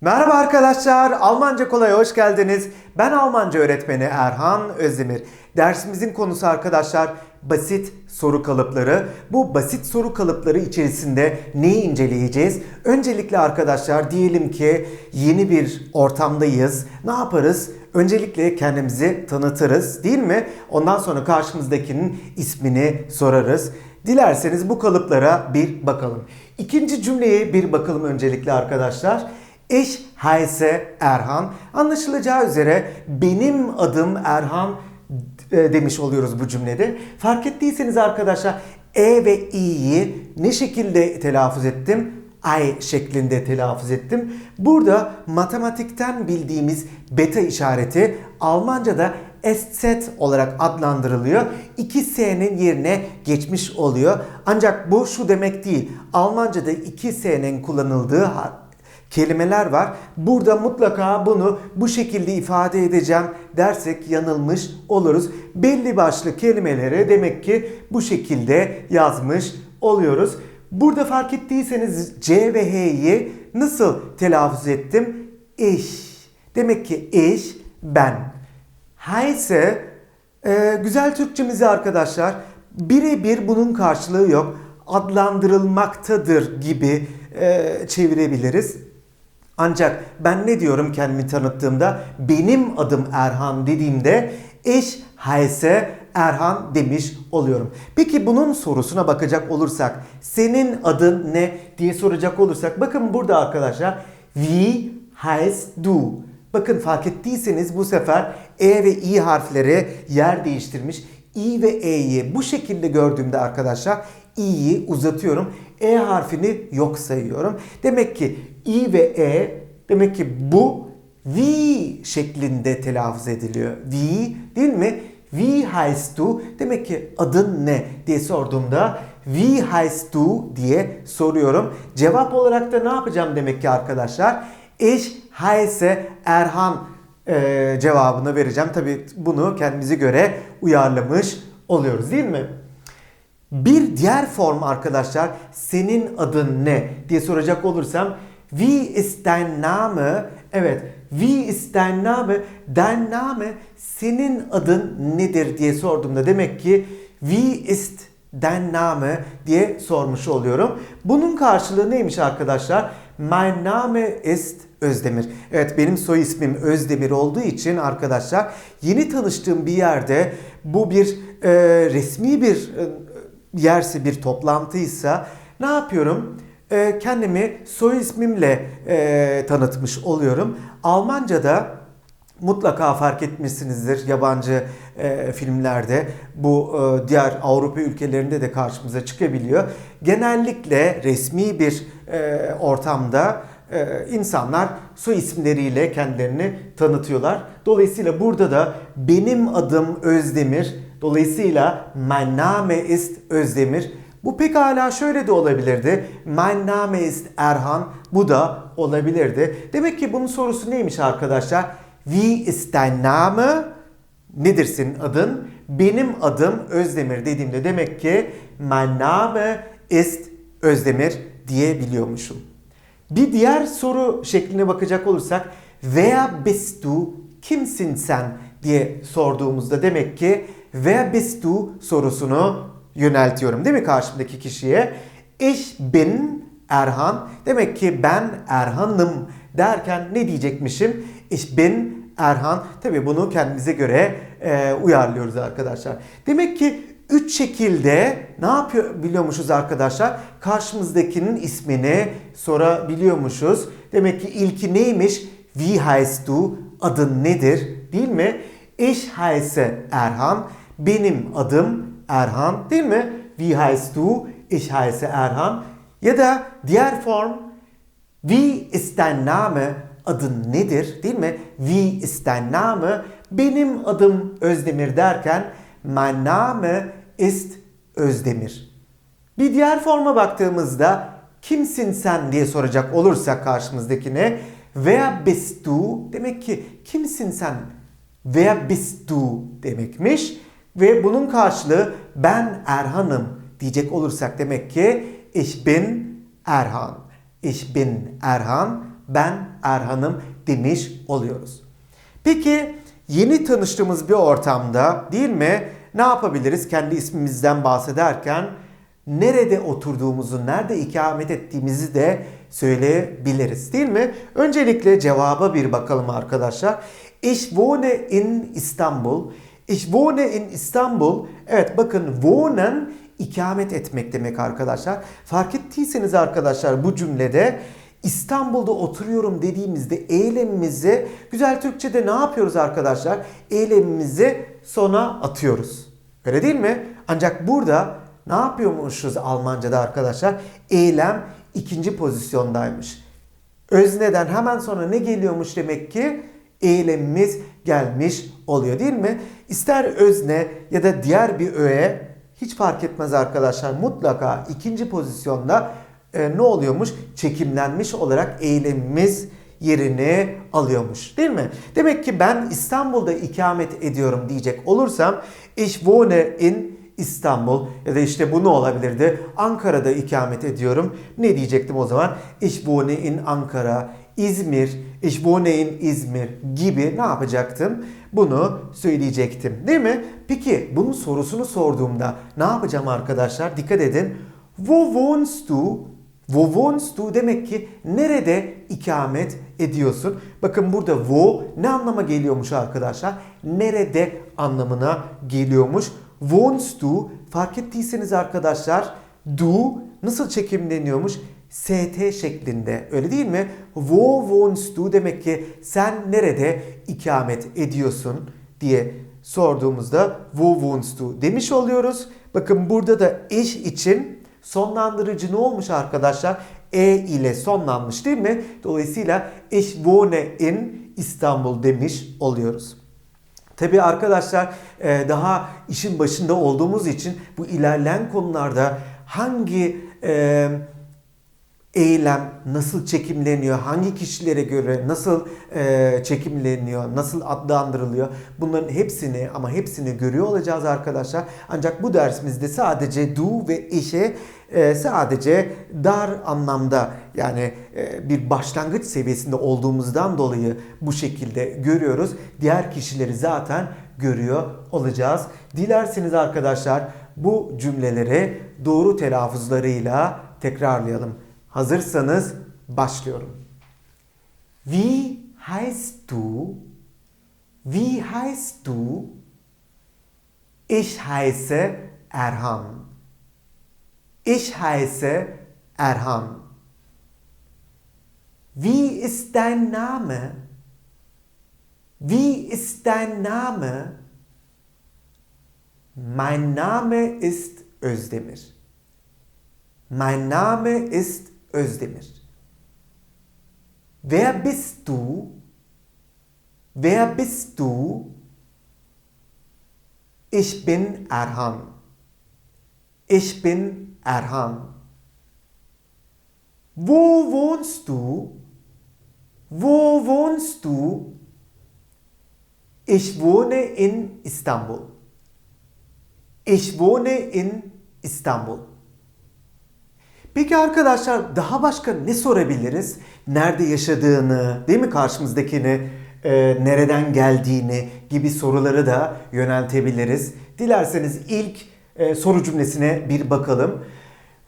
Merhaba arkadaşlar, Almanca Kolay'a hoş geldiniz. Ben Almanca öğretmeni Erhan Özdemir. Dersimizin konusu arkadaşlar basit soru kalıpları. Bu basit soru kalıpları içerisinde neyi inceleyeceğiz? Öncelikle arkadaşlar diyelim ki yeni bir ortamdayız. Ne yaparız? Öncelikle kendimizi tanıtırız değil mi? Ondan sonra karşımızdakinin ismini sorarız. Dilerseniz bu kalıplara bir bakalım. İkinci cümleye bir bakalım öncelikle arkadaşlar. Ich heiße Erhan. Anlaşılacağı üzere benim adım Erhan e, demiş oluyoruz bu cümlede. Fark ettiyseniz arkadaşlar E ve İ'yi ne şekilde telaffuz ettim? I şeklinde telaffuz ettim. Burada matematikten bildiğimiz beta işareti Almanca'da SZ olarak adlandırılıyor. 2S'nin yerine geçmiş oluyor. Ancak bu şu demek değil. Almanca'da 2S'nin kullanıldığı kelimeler var. Burada mutlaka bunu bu şekilde ifade edeceğim dersek yanılmış oluruz. Belli başlı kelimeleri demek ki bu şekilde yazmış oluyoruz. Burada fark ettiyseniz C ve H'yi nasıl telaffuz ettim? İş. Demek ki iş ben. Hayse e, güzel Türkçemizi arkadaşlar birebir bunun karşılığı yok. Adlandırılmaktadır gibi e, çevirebiliriz. Ancak ben ne diyorum kendimi tanıttığımda? Benim adım Erhan dediğimde eş hayse Erhan demiş oluyorum. Peki bunun sorusuna bakacak olursak senin adın ne diye soracak olursak bakın burada arkadaşlar wie heißt du? Bakın fark ettiyseniz bu sefer E ve I harfleri yer değiştirmiş. I ve E'yi bu şekilde gördüğümde arkadaşlar i'yi uzatıyorum. E harfini yok sayıyorum. Demek ki i ve e demek ki bu V şeklinde telaffuz ediliyor. V değil mi? Wie heißt du? Demek ki adın ne diye sorduğumda Wie heißt du diye soruyorum. Cevap olarak da ne yapacağım demek ki arkadaşlar? Ich heiße Erhan e, cevabını vereceğim. Tabi bunu kendimize göre uyarlamış oluyoruz değil mi? Bir diğer form arkadaşlar senin adın ne diye soracak olursam Wie ist dein Name? Evet. Wie ist dein Name? Dein Name senin adın nedir diye sorduğumda demek ki Wie ist dein Name diye sormuş oluyorum. Bunun karşılığı neymiş arkadaşlar? Mein Name ist Özdemir. Evet benim soy ismim Özdemir olduğu için arkadaşlar yeni tanıştığım bir yerde bu bir e, resmi bir yerse bir toplantıysa ne yapıyorum? E, kendimi soy ismimle e, tanıtmış oluyorum. Almanca'da mutlaka fark etmişsinizdir yabancı e, filmlerde bu e, diğer Avrupa ülkelerinde de karşımıza çıkabiliyor. Genellikle resmi bir e, ortamda e, insanlar soy isimleriyle kendilerini tanıtıyorlar. Dolayısıyla burada da benim adım Özdemir Dolayısıyla mein Name ist Özdemir. Bu pekala şöyle de olabilirdi. Mein Name ist Erhan. Bu da olabilirdi. Demek ki bunun sorusu neymiş arkadaşlar? Wie ist dein Name? Nedir senin adın? Benim adım Özdemir dediğimde demek ki mein Name ist Özdemir diyebiliyormuşum. Bir diğer soru şekline bakacak olursak Wer bist du? Kimsin sen? diye sorduğumuzda demek ki Wer bist du sorusunu yöneltiyorum değil mi karşımdaki kişiye? Ich bin Erhan. Demek ki ben Erhan'ım derken ne diyecekmişim? Ich bin Erhan. Tabii bunu kendimize göre e, uyarlıyoruz arkadaşlar. Demek ki üç şekilde ne yapıyor biliyormuşuz arkadaşlar? Karşımızdakinin ismini sorabiliyormuşuz. Demek ki ilki neymiş? Wie heißt du? Adın nedir? Değil mi? Ich heiße Erhan. Benim adım Erhan değil mi? Wie heißt du? Ich heiße Erhan. Ya da diğer form Wie ist dein Name? Adın nedir? Değil mi? Wie ist dein Name? Benim adım Özdemir derken Mein Name ist Özdemir. Bir diğer forma baktığımızda kimsin sen diye soracak olursak karşımızdakine Wer bist du? Demek ki kimsin sen? Wer bist du demekmiş. Ve bunun karşılığı ben Erhan'ım diyecek olursak demek ki ich bin Erhan. Ich bin Erhan. ben Erhan'ım demiş oluyoruz. Peki yeni tanıştığımız bir ortamda değil mi ne yapabiliriz kendi ismimizden bahsederken nerede oturduğumuzu, nerede ikamet ettiğimizi de söyleyebiliriz değil mi? Öncelikle cevaba bir bakalım arkadaşlar. Ich wohne in İstanbul. Ich wohne in İstanbul. Evet bakın wohnen ikamet etmek demek arkadaşlar. Fark ettiyseniz arkadaşlar bu cümlede İstanbul'da oturuyorum dediğimizde eylemimizi güzel Türkçe'de ne yapıyoruz arkadaşlar? Eylemimizi sona atıyoruz. Öyle değil mi? Ancak burada ne yapıyormuşuz Almanca'da arkadaşlar? Eylem ikinci pozisyondaymış. Özneden hemen sonra ne geliyormuş demek ki? Eylemimiz gelmiş oluyor değil mi? İster özne ya da diğer bir öğe hiç fark etmez arkadaşlar. Mutlaka ikinci pozisyonda e, ne oluyormuş? Çekimlenmiş olarak eylemimiz yerini alıyormuş değil mi? Demek ki ben İstanbul'da ikamet ediyorum diyecek olursam ich wohne in İstanbul ya da işte bu ne olabilirdi? Ankara'da ikamet ediyorum. Ne diyecektim o zaman? Ich wohne in Ankara, İzmir, ich wohne in İzmir gibi ne yapacaktım? Bunu söyleyecektim değil mi? Peki bunun sorusunu sorduğumda ne yapacağım arkadaşlar? Dikkat edin. Wo wohnst du? Wo wohnst du demek ki nerede ikamet ediyorsun? Bakın burada wo ne anlama geliyormuş arkadaşlar? Nerede anlamına geliyormuş. Wohnst du fark ettiyseniz arkadaşlar du nasıl çekimleniyormuş? ST şeklinde öyle değil mi? Wo wohnst du demek ki sen nerede ikamet ediyorsun diye sorduğumuzda wo wohnst du demiş oluyoruz. Bakın burada da eş için sonlandırıcı ne olmuş arkadaşlar? E ile sonlanmış değil mi? Dolayısıyla ich wohne in İstanbul demiş oluyoruz. Tabi arkadaşlar e, daha işin başında olduğumuz için bu ilerleyen konularda hangi e, eylem nasıl çekimleniyor, hangi kişilere göre nasıl e, çekimleniyor, nasıl adlandırılıyor bunların hepsini ama hepsini görüyor olacağız arkadaşlar. Ancak bu dersimizde sadece do ve işe e, sadece dar anlamda yani e, bir başlangıç seviyesinde olduğumuzdan dolayı bu şekilde görüyoruz. Diğer kişileri zaten görüyor olacağız. Dilerseniz arkadaşlar bu cümleleri doğru telaffuzlarıyla tekrarlayalım. Hazırsanız başlıyorum. Wie heißt du? Wie heißt du? Ich heiße Erhan. Ich heiße Erhan. Wie ist dein Name? Wie ist dein Name? Mein Name ist Özdemir. Mein Name ist Özdemir. Wer bist du? Wer bist du? Ich bin Erhan. Ich bin Erhan. Wo wohnst du? Wo wohnst du? Ich wohne in Istanbul. Ich wohne in Istanbul. Peki arkadaşlar daha başka ne sorabiliriz? Nerede yaşadığını, değil mi karşımızdakini, e, nereden geldiğini gibi soruları da yöneltebiliriz. Dilerseniz ilk e, soru cümlesine bir bakalım.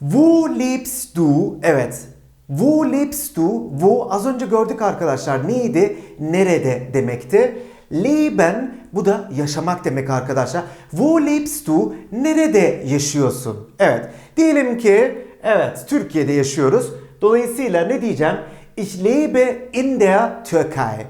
Wo lebst du? Evet. Wo lebst du? Wo az önce gördük arkadaşlar. Neydi? Nerede demekti. Leben bu da yaşamak demek arkadaşlar. Wo lebst du? Nerede yaşıyorsun? Evet. Diyelim ki evet Türkiye'de yaşıyoruz. Dolayısıyla ne diyeceğim? Ich lebe in der Türkei.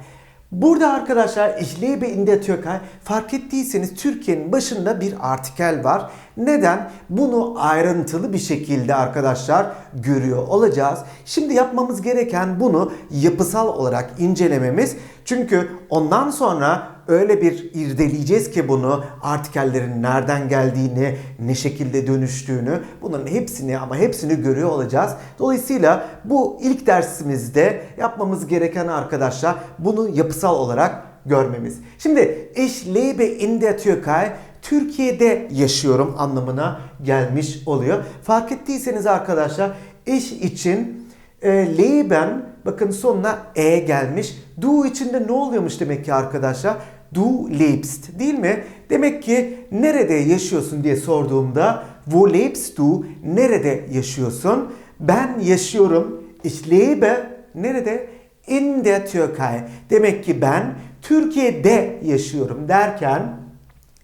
Burada arkadaşlar ich lebe in der Türkei fark ettiyseniz Türkiye'nin başında bir artikel var. Neden? Bunu ayrıntılı bir şekilde arkadaşlar görüyor olacağız. Şimdi yapmamız gereken bunu yapısal olarak incelememiz. Çünkü ondan sonra öyle bir irdeleyeceğiz ki bunu artikellerin nereden geldiğini, ne şekilde dönüştüğünü bunların hepsini ama hepsini görüyor olacağız. Dolayısıyla bu ilk dersimizde yapmamız gereken arkadaşlar bunu yapısal olarak görmemiz. Şimdi ich lebe in der Türkei Türkiye'de yaşıyorum anlamına gelmiş oluyor. Fark ettiyseniz arkadaşlar iş için E, leben bakın sonuna e gelmiş. Du içinde ne oluyormuş demek ki arkadaşlar? Du lebst değil mi? Demek ki nerede yaşıyorsun diye sorduğumda wo lebst du? Nerede yaşıyorsun? Ben yaşıyorum. Ich lebe nerede? In der Türkei. Demek ki ben Türkiye'de yaşıyorum derken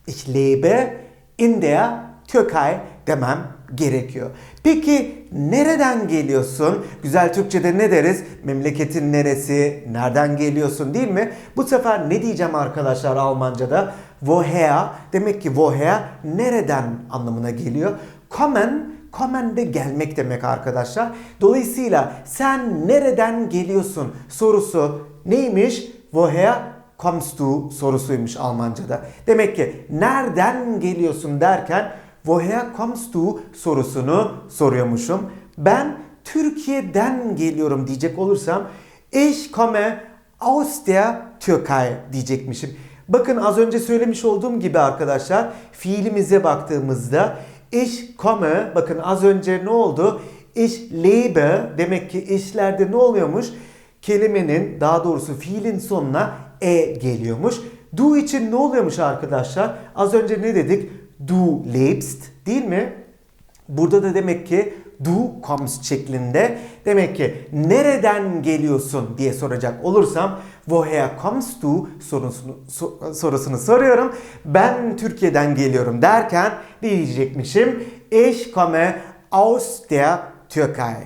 ich lebe in der Türkei demem gerekiyor. Peki nereden geliyorsun? Güzel Türkçe'de ne deriz? Memleketin neresi? Nereden geliyorsun değil mi? Bu sefer ne diyeceğim arkadaşlar Almanca'da? Woher demek ki woher nereden anlamına geliyor. Kommen kommen de gelmek demek arkadaşlar. Dolayısıyla sen nereden geliyorsun sorusu neymiş? Woher kommst du sorusuymuş Almanca'da. Demek ki nereden geliyorsun derken woher kommst du sorusunu soruyormuşum. Ben Türkiye'den geliyorum diyecek olursam ich komme aus der Türkei diyecekmişim. Bakın az önce söylemiş olduğum gibi arkadaşlar fiilimize baktığımızda ich komme bakın az önce ne oldu? Ich lebe demek ki işlerde ne oluyormuş? Kelimenin daha doğrusu fiilin sonuna e geliyormuş. Du için ne oluyormuş arkadaşlar? Az önce ne dedik? Du lebst değil mi? Burada da demek ki du kommst şeklinde. Demek ki nereden geliyorsun diye soracak olursam woher kommst du sorusunu, sorusunu soruyorum. Ben Türkiye'den geliyorum derken diyecekmişim? Ich komme aus der Türkei.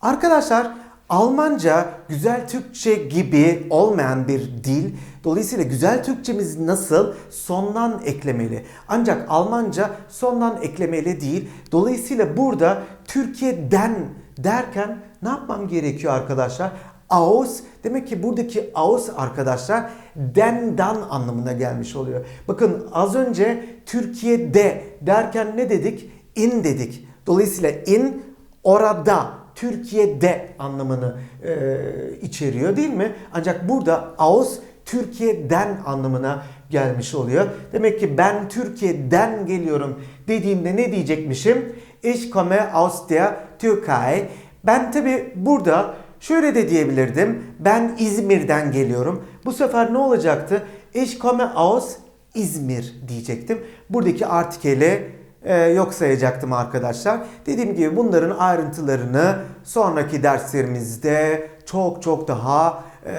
Arkadaşlar Almanca güzel Türkçe gibi olmayan bir dil. Dolayısıyla güzel Türkçemiz nasıl? Sondan eklemeli. Ancak Almanca sondan eklemeli değil. Dolayısıyla burada Türkiye'den derken ne yapmam gerekiyor arkadaşlar? Aus demek ki buradaki aus arkadaşlar dendan anlamına gelmiş oluyor. Bakın az önce Türkiye'de derken ne dedik? In dedik. Dolayısıyla in orada Türkiye'de anlamını e, içeriyor değil mi? Ancak burada aus Türkiye'den anlamına gelmiş oluyor. Demek ki ben Türkiye'den geliyorum dediğimde ne diyecekmişim? Ich komme aus der Türkei. Ben tabi burada şöyle de diyebilirdim. Ben İzmir'den geliyorum. Bu sefer ne olacaktı? Ich komme aus İzmir diyecektim. Buradaki artikeli yok sayacaktım arkadaşlar. Dediğim gibi bunların ayrıntılarını sonraki derslerimizde çok çok daha e,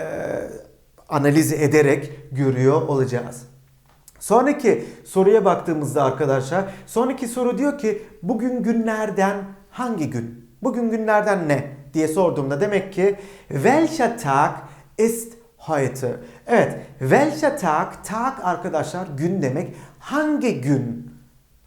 analiz ederek görüyor olacağız. Sonraki soruya baktığımızda arkadaşlar, sonraki soru diyor ki bugün günlerden hangi gün? Bugün günlerden ne diye sorduğumda demek ki welcher Tag ist heute? Evet, welcher Tag, Tag arkadaşlar gün demek. Hangi gün?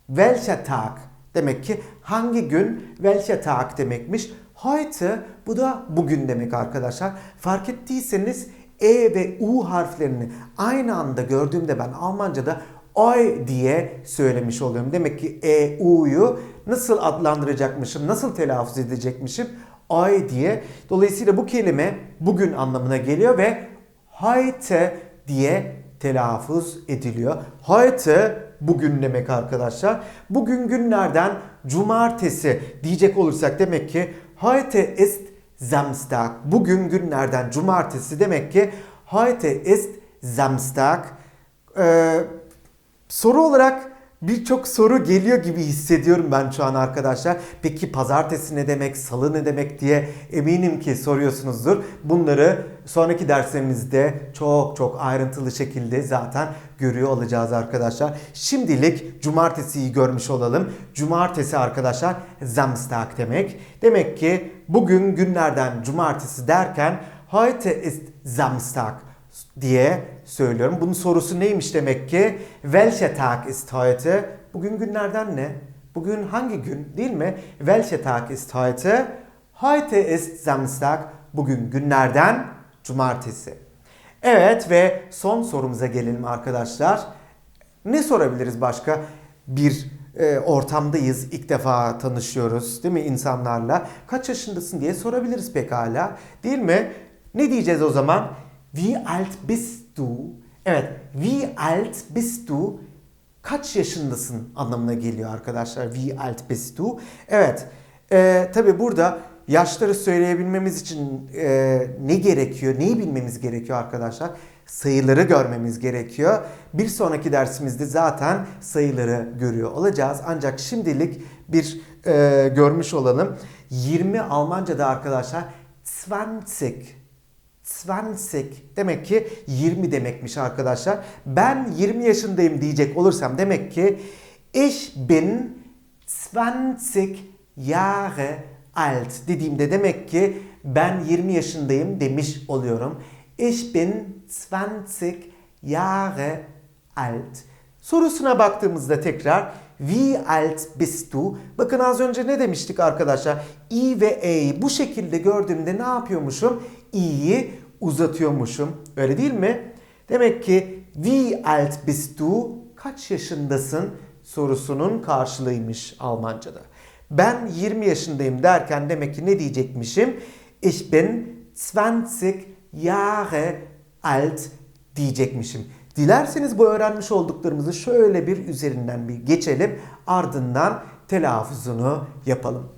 Welcher Tag demek ki hangi gün? Welcher Tag demekmiş. Heute bu da bugün demek arkadaşlar. Fark ettiyseniz e ve U harflerini aynı anda gördüğümde ben Almanca'da oy diye söylemiş oluyorum. Demek ki E, U'yu nasıl adlandıracakmışım, nasıl telaffuz edecekmişim? Oy diye. Dolayısıyla bu kelime bugün anlamına geliyor ve heute diye telaffuz ediliyor. Heute bugün demek arkadaşlar. Bugün günlerden cumartesi diyecek olursak demek ki heute ist Samstag. Bugün günlerden cumartesi demek ki heute ist Samstag. Ee, soru olarak birçok soru geliyor gibi hissediyorum ben şu an arkadaşlar. Peki pazartesi ne demek, salı ne demek diye eminim ki soruyorsunuzdur. Bunları sonraki derslerimizde çok çok ayrıntılı şekilde zaten görüyor olacağız arkadaşlar. Şimdilik cumartesiyi görmüş olalım. Cumartesi arkadaşlar Samstag demek. Demek ki bugün günlerden cumartesi derken heute ist Samstag diye söylüyorum. Bunun sorusu neymiş demek ki? Welcher Tag ist heute? Bugün günlerden ne? Bugün hangi gün değil mi? Welcher Tag ist heute? Heute ist Samstag. Bugün günlerden cumartesi. Evet ve son sorumuza gelelim arkadaşlar. Ne sorabiliriz başka? Bir e, ortamdayız, ilk defa tanışıyoruz değil mi insanlarla? Kaç yaşındasın diye sorabiliriz pekala değil mi? Ne diyeceğiz o zaman? Wie alt bist du? Evet, wie alt bist du? Kaç yaşındasın anlamına geliyor arkadaşlar. Wie alt bist du? Evet, e, tabi burada yaşları söyleyebilmemiz için e, ne gerekiyor, neyi bilmemiz gerekiyor arkadaşlar? Sayıları görmemiz gerekiyor. Bir sonraki dersimizde zaten sayıları görüyor olacağız. Ancak şimdilik bir e, görmüş olalım. 20 Almanca'da arkadaşlar 20 20 demek ki 20 demekmiş arkadaşlar. Ben 20 yaşındayım diyecek olursam demek ki ich bin 20 Jahre alt dediğimde demek ki ben 20 yaşındayım demiş oluyorum. Ich bin 20 Jahre alt. Sorusuna baktığımızda tekrar Wie alt bist du? Bakın az önce ne demiştik arkadaşlar? i ve e'yi bu şekilde gördüğümde ne yapıyormuşum? İ'yi uzatıyormuşum. Öyle değil mi? Demek ki Wie alt bist du? Kaç yaşındasın? sorusunun karşılığıymış Almanca'da. Ben 20 yaşındayım derken demek ki ne diyecekmişim? Ich bin 20 Jahre alt diyecekmişim. Dilerseniz bu öğrenmiş olduklarımızı şöyle bir üzerinden bir geçelim. Ardından telaffuzunu yapalım.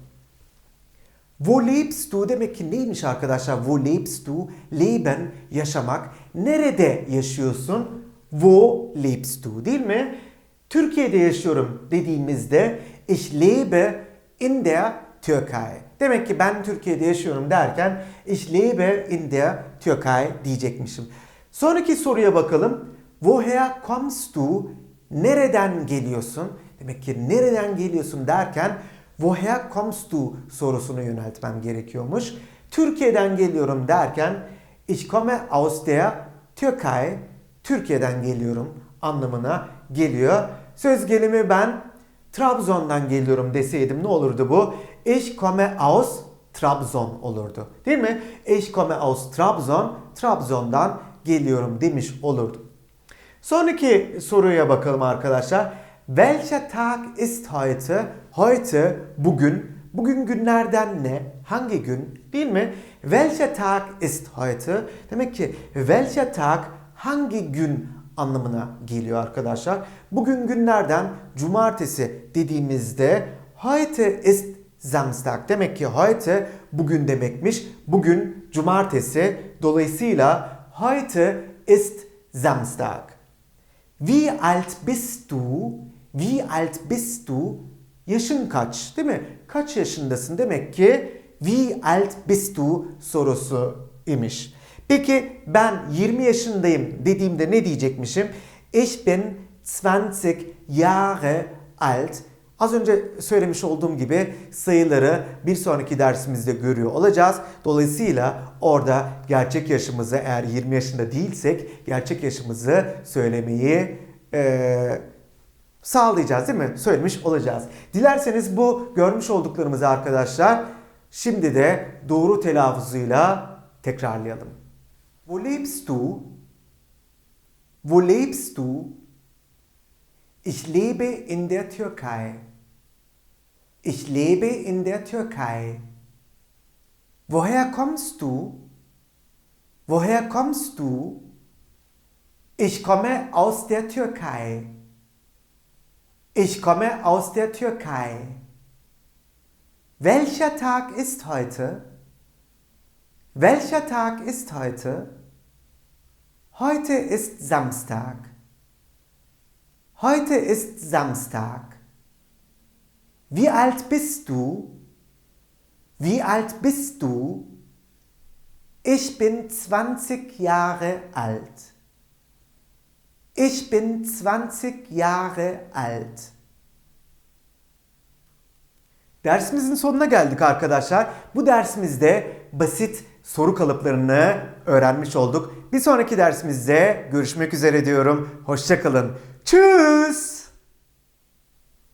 Wo lebst du demek ki neymiş arkadaşlar? Wo lebst du? Leben, yaşamak. Nerede yaşıyorsun? Wo lebst du değil mi? Türkiye'de yaşıyorum dediğimizde ich lebe in der Türkei. Demek ki ben Türkiye'de yaşıyorum derken ich lebe in der Türkei diyecekmişim. Sonraki soruya bakalım. Woher kommst du? Nereden geliyorsun? Demek ki nereden geliyorsun derken woher kommst du sorusunu yöneltmem gerekiyormuş. Türkiye'den geliyorum derken ich komme aus der Türkei. Türkiye'den geliyorum anlamına geliyor. Söz gelimi ben Trabzon'dan geliyorum deseydim ne olurdu bu? Ich komme aus Trabzon olurdu. Değil mi? Ich komme aus Trabzon. Trabzon'dan geliyorum demiş olurdum. Sonraki soruya bakalım arkadaşlar. Welcher Tag ist heute? Heute bugün. Bugün günlerden ne? Hangi gün? Değil mi? Welcher Tag ist heute? Demek ki welcher Tag hangi gün anlamına geliyor arkadaşlar. Bugün günlerden cumartesi dediğimizde heute ist Samstag. Demek ki heute bugün demekmiş. Bugün cumartesi. Dolayısıyla heute ist Samstag. Wie alt bist du? Wie alt bist du? Yaşın kaç? Değil mi? Kaç yaşındasın? Demek ki wie alt bist du sorusu imiş. Peki ben 20 yaşındayım dediğimde ne diyecekmişim? Ich bin 20 Jahre alt. Az önce söylemiş olduğum gibi sayıları bir sonraki dersimizde görüyor olacağız. Dolayısıyla orada gerçek yaşımızı eğer 20 yaşında değilsek gerçek yaşımızı söylemeyi e, sağlayacağız değil mi? Söylemiş olacağız. Dilerseniz bu görmüş olduklarımızı arkadaşlar şimdi de doğru telaffuzuyla tekrarlayalım. Wo lebst du? Wo lebst du? Ich lebe in der Türkei. Ich lebe in der Türkei. Woher kommst du? Woher kommst du? Ich komme aus der Türkei. Ich komme aus der Türkei. Welcher Tag ist heute? Welcher Tag ist heute? Heute ist Samstag. Heute ist Samstag. Wie alt bist du? Wie alt bist du? Ich bin 20 Jahre alt. Ich bin 20 Jahre alt. Dersimizin sonuna geldik arkadaşlar. Bu dersimizde basit soru kalıplarını öğrenmiş olduk. Bir sonraki dersimizde görüşmek üzere diyorum. Hoşçakalın. Tschüss.